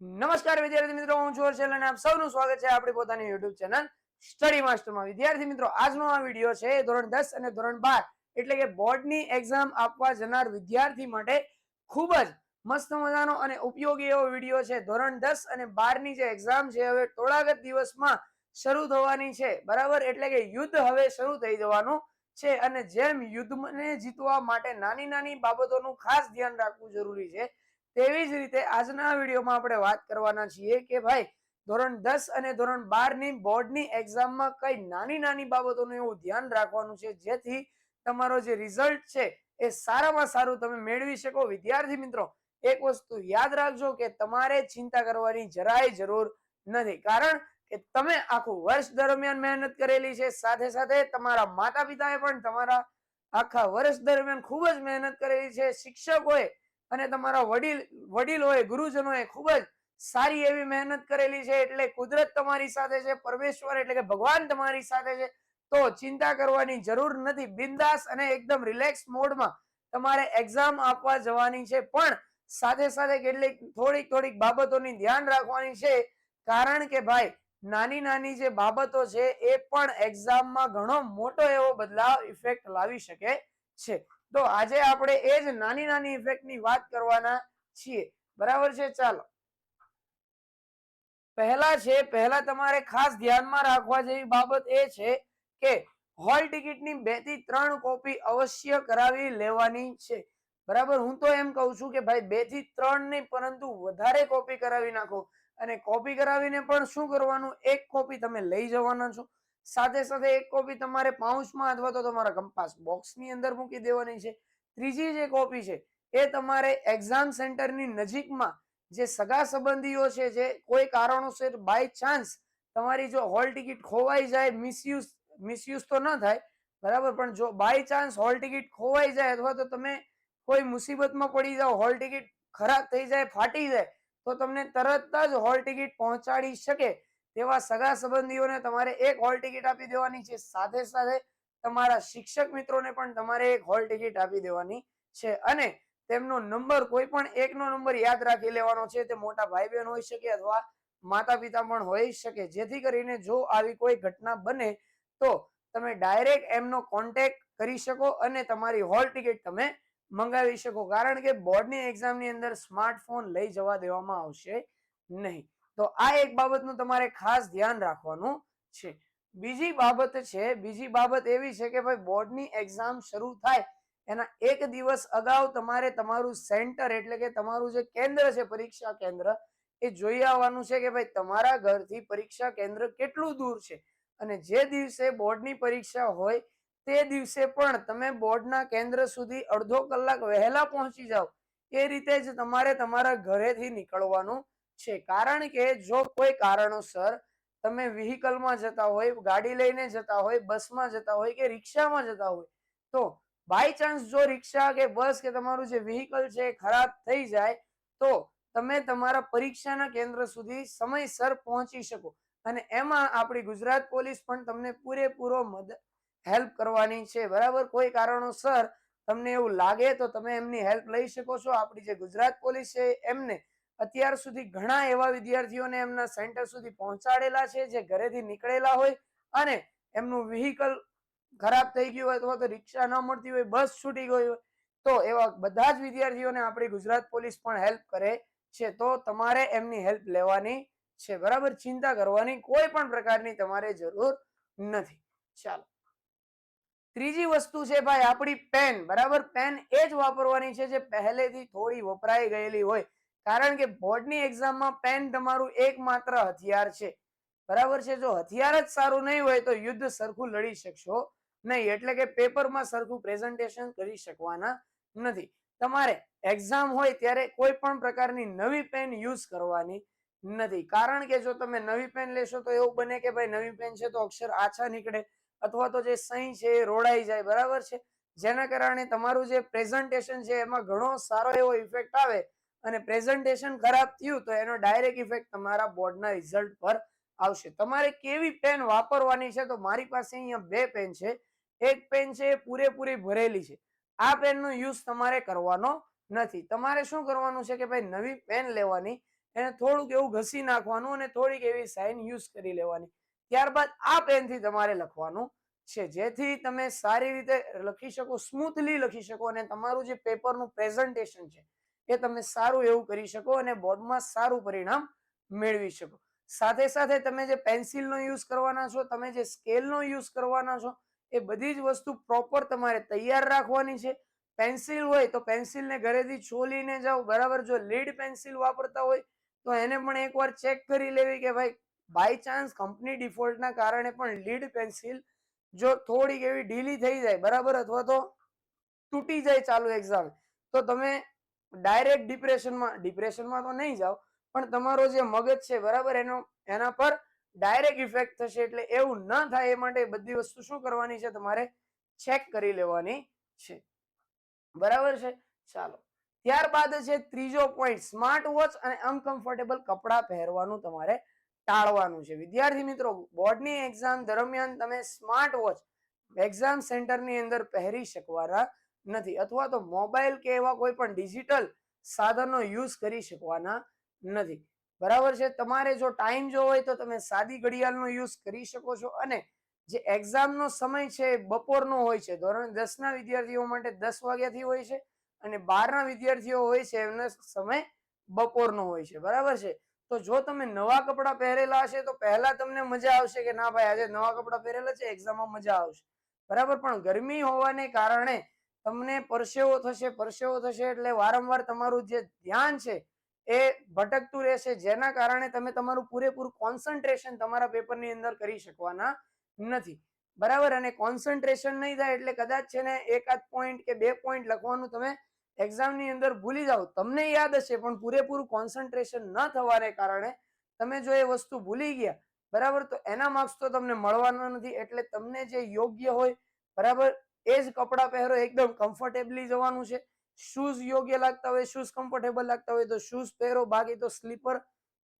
નમસ્કાર વિદ્યાર્થી મિત્રો, હું છું હર્ષેલ અને આપ સૌનું સ્વાગત છે આપણી પોતાની યુટ્યુબ ચેનલ સ્ટડી માસ્ટરમાં. વિદ્યાર્થી મિત્રો, આજનો આ વીડિયો છે ધોરણ દસ અને ધોરણ બાર, એટલે કે બોર્ડની એક્ઝામ આપવા જનાર વિદ્યાર્થી માટે ખૂબ જ મસ્ત મજાનો અને ઉપયોગી એવો વીડિયો છે. ધોરણ દસ અને બારની જે એક્ઝામ છે, હવે થોડાક દિવસમાં શરૂ થવાની છે. બરાબર? એટલે કે યુદ્ધ હવે શરૂ થઈ જવાનું છે અને જેમ યુદ્ધને જીતવા માટે નાની નાની બાબતોનું ખાસ ધ્યાન રાખવું જરૂરી છે તેવી જ રીતે આજના વિડીયોમાં આપણે વાત કરવાના છીએ કે ભાઈ, ધોરણ દસ અને ધોરણ બારની બોર્ડની એક્ઝામમાં કઈ નાની નાની બાબતોનું એવું ધ્યાન રાખવાનું છે, જેથી તમારો જે રિઝલ્ટ છે એ સારામાં સારું તમે મેળવી શકો. વિદ્યાર્થી મિત્રો, એક વસ્તુ યાદ રાખજો કે તમારે ચિંતા કરવાની જરાય જરૂર નથી. કારણ કે તમે આખું વર્ષ દરમિયાન મહેનત કરેલી છે, સાથે સાથે તમારા માતા પિતાએ પણ તમારા આખા વર્ષ દરમિયાન ખૂબ જ મહેનત કરેલી છે. શિક્ષકોએ અને તમારા વડીલ, વડીલોએ, ગુરુજનોએ ખૂબ જ સારી એવી મહેનત કરેલી છે, એટલે કુદરત તમારી સાથે છે, પરમેશ્વર એટલે કે ભગવાન તમારી સાથે છે, તો ચિંતા કરવાની જરૂર નથી. બિંદાસ અને એકદમ રિલેક્સ મોડમાં તમારે એક્ઝામ આપવા જવાની છે, પણ સાથે સાથે કેટલીક, થોડીક થોડીક બાબતોની ધ્યાન રાખવાની છે, કારણ કે ભાઈ, નાની નાની જે બાબતો છે, એ પણ એક્ઝામમાં ઘણો મોટો એવો બદલાવ ઇફેક્ટ લાવી શકે છે. તો આજે આપણે એ જ નાની નાની ઇફેક્ટની વાત કરવાના છીએ. બરાબર છે? ચાલો. પહેલા છે, પહેલા તમારે ખાસ ધ્યાનમાં રાખવા જેવી બાબત એ છે કે હોલ ટિકિટની બેથી ત્રણ કોપી અવશ્ય કરાવી લેવાની છે. બરાબર? હું તો એમ કહું છું કે ભાઈ બેથી ત્રણ નહીં, પરંતુ વધારે કોપી કરાવી નાખો. અને કોપી કરાવીને પણ શું કરવાનું? એક કોપી તમે લઈ જવાના છો. સાથે સાથે એક કોપી તમારે પાઉચમાં અથવા તો તમારા કંપાસ બોક્સની અંદર મૂકી દેવાની છે. ત્રીજી જે કોપી છે, એ તમારે એક્ઝામ સેન્ટરની નજીકમાં જે સગા સંબંધીઓ છે, જે કોઈ કારણોસર બાય ચાન્સ તમારી જો હોલ ટિકિટ ખોવાઈ જાય મિસયુઝ મિસયુઝ તો ન થાય, બરાબર? પણ જો બાય ચાન્સ હોલ ટિકિટ ખોવાઈ જાય અથવા તો તમે કોઈ મુસીબતમાં પડી જાઓ હોલ ટિકિટ ખરાબ થઈ જાય, ફાટી જાય, તો તમને તરત જ હોલ ટિકિટ પહોંચાડી શકે. તેવા સગા સંબંધીઓને તમારે એક હોલ ટિકિટ આપી દેવાની છે. સાથે સાથે તમારા શિક્ષક મિત્રોને પણ તમારે એક હોલ ટિકિટ આપી દેવાની છે. અને તેમનો નંબર કોઈ પણ એકનો નંબર યાદ રાખી લેવાનો છે. તે મોટા ભાઈ બહેન હોઈ શકે અથવા માતા પિતા પણ હોઈ શકે. જેથી કરીને જો આવી કોઈ ઘટના બને તો તમે ડાયરેક્ટ એમનો કોન્ટેક્ટ કરી શકો અને તમારી હોલ ટિકિટ તમે મંગાવી શકો. કારણ કે બોર્ડની એક્ઝામની અંદર સ્માર્ટફોન લઈ જવા દેવામાં આવશે નહીં. તો આ એક બાબતનું તમારે ખાસ ધ્યાન રાખવાનું છે. બીજી બાબત છે, બીજી બાબત એવી છે કે ભાઈ બોર્ડની એક્ઝામ શરૂ થાય એના એક દિવસ અગાઉ તમારે તમારું સેન્ટર એટલે કે તમારું જે કેન્દ્ર છે, પરીક્ષા કેન્દ્ર, એ જોઈ આવવાનું છે કે ભાઈ તમારા ઘરથી પરીક્ષા કેન્દ્ર કેટલું દૂર છે. અને જે દિવસે બોર્ડની પરીક્ષા હોય તે દિવસે પણ તમે બોર્ડના કેન્દ્ર સુધી અડધો કલાક વહેલા પહોંચી જાઓ. એ રીતે જ તમારે તમારા ઘરેથી નીકળવાનું છે. કારણ કે જો કોઈ કારણોસર તમે વ્હીકલમાં જતા હોય, ગાડી લઈને જતા હોય, બસમાં જતા હોય કે રિક્ષામાં જતા હોય, તો બાય ચાન્સ જો રિક્ષા કે બસ કે તમારું જે વ્હીકલ છે ખરાબ થઈ જાય, તો તમે તમારા પરીક્ષાના કેન્દ્ર સુધી સમયસર પહોંચી શકો. અને એમાં આપણી ગુજરાત પોલીસ પણ તમને પૂરેપૂરો મદદ હેલ્પ કરવાની છે. બરાબર? કોઈ કારણોસર તમને એવું લાગે તો તમે એમની હેલ્પ લઈ શકો છો. આપણી જે ગુજરાત પોલીસ છે એમને અત્યાર સુધી ઘણા એવા વિદ્યાર્થીઓને એમના સેન્ટર સુધી પહોંચાડેલા છે જે ઘરેથી નીકળેલા હોય અને એમનું વ્હીકલ ખરાબ થઈ ગયું હોય અથવા તો રિક્ષા ન મળતી હોય બસ છૂટી ગઈ હોય, તો એવા બધા જ વિદ્યાર્થીઓને આપણી ગુજરાત પોલીસ પણ હેલ્પ કરે છે. તો તમારે એમની હેલ્પ લેવાની છે. બરાબર? ચિંતા કરવાની કોઈ પણ પ્રકારની તમારે જરૂર નથી. ચાલો. ત્રીજી વસ્તુ છે ભાઈ, આપણી પેન બરાબર? પેન એ જ વાપરવાની છે જે પહેલેથી થોડી વપરાઈ ગયેલી હોય. કારણ કે બોર્ડની એક્ઝામમાં પેન તમારું એકમાત્ર હથિયાર છે. બરાબર છે? જો હથિયાર જ સારું નહીં હોય તો યુદ્ધ સરખું લડી શકશો નહીં, એટલે કે પેપરમાં સરખું પ્રેઝન્ટેશન કરી શકવાના નથી. તમારે એક્ઝામ હોય ત્યારે કોઈ પણ પ્રકારની નવી પેન યુઝ કરવાની નથી. કારણ કે જો તમે નવી પેન લેશો તો એવું બને કે ભાઈ નવી પેન છે તો અક્ષર આછા નીકળે અથવા તો જે સહી છે એ રોડાઈ જાય. બરાબર છે? જેના કારણે તમારું જે પ્રેઝન્ટેશન છે એમાં ઘણો સારો એવો ઇફેક્ટ આવે અને પ્રેઝન્ટેશન ખરાબ થયું તો એનો ડાયરેક્ટ ઇફેક્ટ તમારા બોર્ડના રિઝલ્ટ પર આવશે. તમારે કેવી પેન વાપરવાની છે તો મારી પાસે અહીંયા બે પેન છે. એક પેન છે એ પૂરેપૂરી ભરેલી છે. આ પેનનો યુઝ તમારે કરવાનો નથી. તમારે શું કરવાનું છે કે ભાઈ નવી પેન લેવાની, એને થોડુંક એવું ઘસી નાખવાનું અને થોડીક એવી સાઇન યુઝ કરી લેવાની. ત્યારબાદ આ પેનથી તમારે લખવાનું છે. જેથી તમે સારી રીતે લખી શકો સ્મૂથલી લખી શકો અને તમારું જે પેપરનું પ્રેઝન્ટેશન છે એ તમે સારું એવું કરી શકો અને બોર્ડમાં સારું પરિણામ મેળવી શકો. સાથે સાથે તમે જે પેન્સિલનો યુઝ કરવાના છો, તમે જે સ્કેલનો યુઝ કરવાના છો, એ બધી જ વસ્તુ પ્રોપર તમારે તૈયાર રાખવાની છે. પેન્સિલ હોય તો પેન્સિલને ઘરેથી છોલીને જાઓ. બરાબર, જો લીડ પેન્સિલ વાપરતા હોય, તો એને પણ એકવાર ચેક કરી લેવી કે ભાઈ બાય ચાન્સ કંપની ડિફોલ્ટના કારણે પણ લીડ પેન્સિલ જો થોડીક એવી ઢીલી થઈ જાય, બરાબર, અથવા તો તૂટી જાય ચાલુ એક્ઝામ તો તમે ડાયરેક્ટ ડિપ્રેશનમાં ડિપ્રેશનમાં તો નહીં જાઓ, પણ તમારો જે મગજ છે, બરાબર, એનો, એના પર ડાયરેક્ટ ઇફેક્ટ થશે, એટલે એવું ન થાય એ માટે બધી વસ્તુ શું કરવાની છે, તમારે ચેક કરી લેવાની છે. બરાબર છે? ચાલો. ત્યારબાદ છે ત્રીજો પોઈન્ટ સ્માર્ટ વોચ અને અનકમ્ફર્ટેબલ કપડાં પહેરવાનું તમારે ટાળવાનું છે. વિદ્યાર્થી મિત્રો, બોર્ડની એક્ઝામ દરમિયાન તમે સ્માર્ટ વોચ એક્ઝામ સેન્ટરની અંદર પહેરી શકવાના નથી અથવા તો મોબાઈલ કે એવા કોઈ પણ ડિજિટલ સાધનો યુઝ કરી શકવાના નથી. બરાબર છે? તમારે જો ટાઈમ જો હોય તો તમે સાદી ઘડિયાળનો યુઝ કરી શકો છો અને જે એક્ઝામનો સમય છે બપોરનો હોય છે. ધોરણ દસના વિદ્યાર્થીઓ માટે દસ વાગ્યાથી હોય છે અને બારના વિદ્યાર્થીઓ હોય છે એમનો સમય બપોરનો હોય છે. બરાબર છે? તો જો તમે નવા કપડાં પહેરેલા હશે તો પહેલા તમને મજા આવશે કે ના ભાઈ આજે નવા કપડાં પહેરેલા છે, એક્ઝામમાં મજા આવશે. બરાબર? પણ ગરમી હોવાને કારણે તમને પરસેવો થશે પરસેવો થશે એટલે વારંવાર તમારું જે ધ્યાન છે એ ભટકતું રહેશે. જેના કારણે તમે તમારું પૂરેપૂરું કોન્સન્ટ્રેશન તમારા પેપરની અંદર કરી શકવાના નથી. બરાબર? અને કોન્સન્ટ્રેશન નહીં થાય એટલે કદાચ છે ને એકાદ પોઈન્ટ કે બે પોઈન્ટ લખવાનું તમે એક્ઝામની અંદર ભૂલી જાઓ. તમને યાદ હશે, પણ પૂરેપૂરું કોન્સન્ટ્રેશન ન થવાને કારણે તમે જો એ વસ્તુ ભૂલી ગયા, બરાબર? તો એના માર્ક્સ તો તમને મળવાના નથી. એટલે તમને જે યોગ્ય હોય, બરાબર? એ જ કપડાં પહેરો, એકદમ કમ્ફર્ટેબલી જવાનું છે. શૂઝ યોગ્ય લાગતા હોય શૂઝ કમ્ફર્ટેબલ લાગતા હોય તો શૂઝ પહેરો, બાકી તો સ્લીપર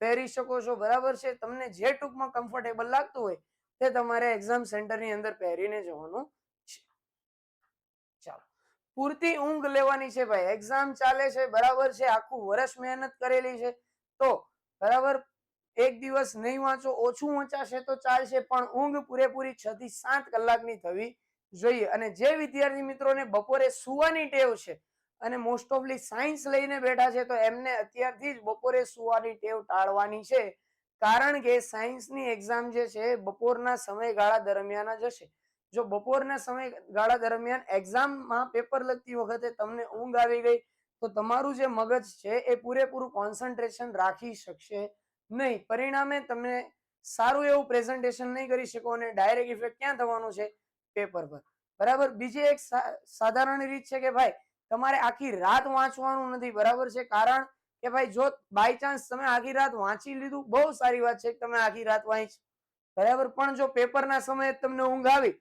પહેરી શકો છો. બરાબર છે? તમને જે ટૂંકમાં કમ્ફર્ટેબલ લાગતું હોય તે તમારે એક્ઝામ સેન્ટરની અંદર પહેરીને જવાનું છે. ચાલો. પૂરતી ઊંઘ લેવાની છે ભાઈ. એક્ઝામ ચાલે છે, બરાબર છે? આખું વર્ષ મહેનત કરેલી છે. તો બરાબર, એક દિવસ નહીં વાંચો, ઓછું વાંચાશે તો ચાલશે, પણ ઊંઘ પૂરેપૂરી છ થી સાત કલાકની થવી જોઈએ. અને જે વિદ્યાર્થી મિત્રોને બપોરે સુવાની ટેવ છે અને મોસ્ટ ઓફલી સાયન્સ લઈને બેઠા છે, તો એમને અત્યારથી જ બપોરે સુવાની ટેવ ટાળવાની છે. કારણ કે સાયન્સની એક્ઝામ જે છે, બપોરના સમયગાળા દરમિયાન જ હશે. જો બપોરના સમયગાળા દરમિયાન એક્ઝામમાં પેપર લખતી વખતે તમને ઊંઘ આવી ગઈ, તો તમારું જે મગજ છે, એ પૂરેપૂરું કોન્સન્ટ્રેશન રાખી શકશે નહીં. પરિણામે તમે સારું એવું પ્રેઝન્ટેશન નહીં કરી શકો અને ડાયરેક્ટ ઇફેક્ટ ક્યાં થવાનું છે? પેપર પર. બરાબર? બીજી એક સાધારણ રીત છે કે ભાઈ, તમારે આખી રાત વાંચવાનું નથી, બરાબર છે? કારણ કે ભાઈ, જો બાય ચાન્સ તમે આખી રાત વાંચી લીધું, બહુ સારી વાત છે તમે આખી રાત વાંચ બરાબર? પણ જો પેપરના સમયે તમને ઊંઘ આવી,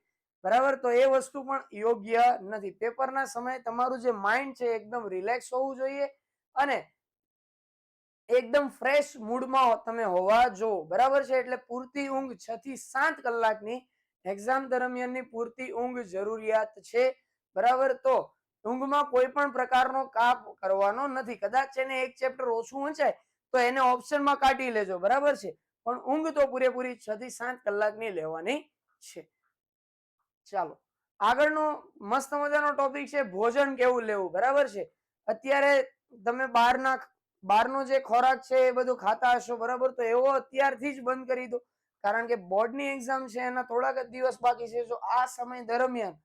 બરાબર? તો એ વસ્તુ પણ યોગ્ય નથી. પેપરના સમયે તમારું જે માઇન્ડ છે એકદમ રિલેક્સ હોવું જોઈએ અને એકદમ ફ્રેશ મૂડમાં તમે હોવા જો, બરાબર છે? એટલે પૂરતી ઊંઘ છ થી સાત કલાકની એક્ઝામ દરમિયાનની પૂરતી ઊંઘ જરૂરિયાત છે. બરાબર? તો ઊંઘમાં કોઈ પણ પ્રકારનો કાપ કરવાનો નથી. કદાચ એને એક ચેપ્ટર ઓછું વંચાય તો એને ઓપ્શનમાં કાઢી લેજો. બરાબર છે? પણ ઊંઘ તો પૂરેપૂરી છ થી સાત કલાકની લેવાની છે. ચાલો. આગળનો મસ્ત મજાનો ટોપિક છે, ભોજન કેવું લેવું? બરાબર છે? અત્યારે તમે બહારના, બહારનો જે ખોરાક છે એ બધું ખાતા હશો. બરાબર? તો એવો અત્યારથી જ બંધ કરી દો. કારણ કે બોર્ડની એક્ઝામ છે, એના થોડાક જ દિવસ બાકી છે. જો આ સમય દરમિયાન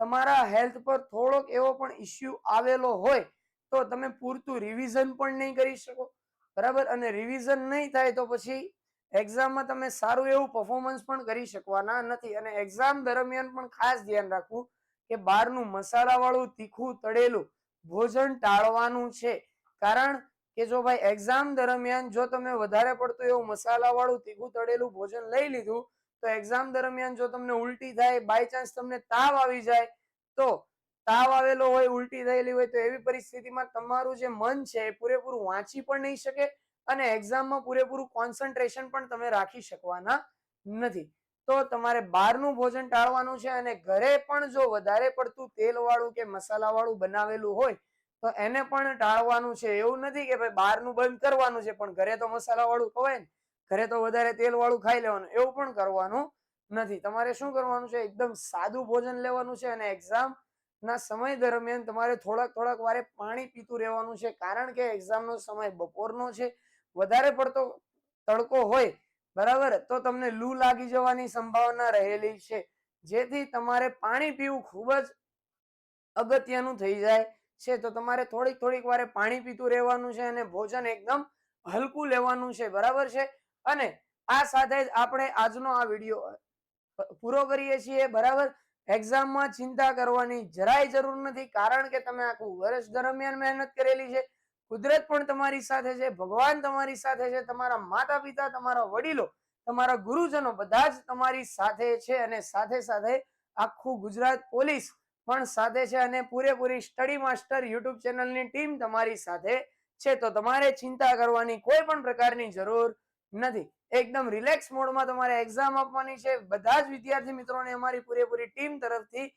તમારા હેલ્થ પર થોડોક એવો પણ ઇસ્યુ આવેલો હોય, તો તમે પૂરતું રિવિઝન પણ નહીં કરી શકો. બરાબર? અને રિવિઝન નહીં થાય તો પછી એક્ઝામમાં તમે સારું એવું પરફોર્મન્સ પણ કરી શકવાના નથી. અને એક્ઝામ દરમિયાન પણ ખાસ ધ્યાન રાખવું કે બહારનું મસાલાવાળું તીખું તળેલું ભોજન ટાળવાનું છે. કારણ કે જો ભાઈ એક્ઝામ દરમિયાન જો તમે વધારે પડતું એવું મસાલાવાળું તીખું તળેલું ભોજન લઈ લીધું, તો એક્ઝામ દરમિયાન જો તમને ઉલટી થાય બાય ચાન્સ તમને તાવ આવી જાય, તો તાવ આવેલો હોય, ઉલટી થયેલી હોય, તો એવી પરિસ્થિતિમાં તમારું જે મન છે એ પૂરેપૂરું વાંચી પણ નહીં શકે અને એક્ઝામમાં પૂરેપૂરું કોન્સન્ટ્રેશન પણ તમે રાખી શકવાના નથી. તો તમારે બહારનું ભોજન ટાળવાનું છે અને ઘરે પણ જો વધારે પડતું તેલવાળું કે મસાલાવાળું બનાવેલું હોય તો એને પણ ટાળવાનું છે. એવું નથી કે ભાઈ બહારનું બંધ કરવાનું છે, પણ ઘરે તો મસાલા વાળું ખવાય ને. ઘરે તો વધારે તેલ વાળું ખાઈ લેવાનું. એવું પણ કરવાનું નથી. તમારે શું કરવાનું છે? એકદમ સાદું ભોજન લેવાનું છે અને એક્ઝામ ના સમય દરમિયાન તમારે થોડાક થોડાક વારે પાણી પીતું રહેવાનું છે. કારણ કે એક્ઝામ નો સમય બપોરનો છે. વધારે પડતો તડકો હોય, બરાબર? તો તમને લૂ લાગી જવાની સંભાવના રહેલી છે. જેથી તમારે પાણી પીવું ખૂબ જ અગત્યનું થઈ જાય. છે, તો તમારે થોડીક થોડીક વારે પાણી પીતું રહેવાનું છે અને ભોજન એકદમ હલકું લેવાનું છે, બરાબર છે? અને આ સાથે જ આપણે આજનો આ વીડિયો પૂરો કરીએ છીએ, બરાબર? એક્ઝામમાં ચિંતા કરવાની જરાય જરૂર નથી, કારણ કે તમે આખું વર્ષ દરમિયાન મહેનત કરેલી છે. કુદરત પણ તમારી સાથે છે, ભગવાન તમારી સાથે છે, તમારા માતા પિતા તમારા વડીલો, તમારા ગુરુજનો બધા જ તમારી સાથે છે અને સાથે સાથે આખું ગુજરાત પોલીસ પણ સાથે છે અને પૂરેપૂરી સ્ટડી માસ્ટર યુટ્યુબ ચેનલની ટીમ તમારી સાથે છે. તો તમારે ચિંતા કરવાની કોઈ પણ પ્રકારની જરૂર નથી. એકદમ રિલેક્સ મોડમાં તમારે એક્ઝામ આપવાની છે. બધા જ વિદ્યાર્થી મિત્રોને અમારી પૂરેપૂરી ટીમ તરફથી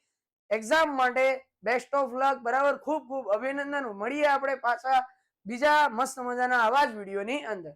એક્ઝામ માટે બેસ્ટ ઓફ લક બરાબર? ખૂબ ખૂબ અભિનંદન. મળીએ આપણે પાછા બીજા મસ્ત મજાના આવા જ વિડીયોની અંદર.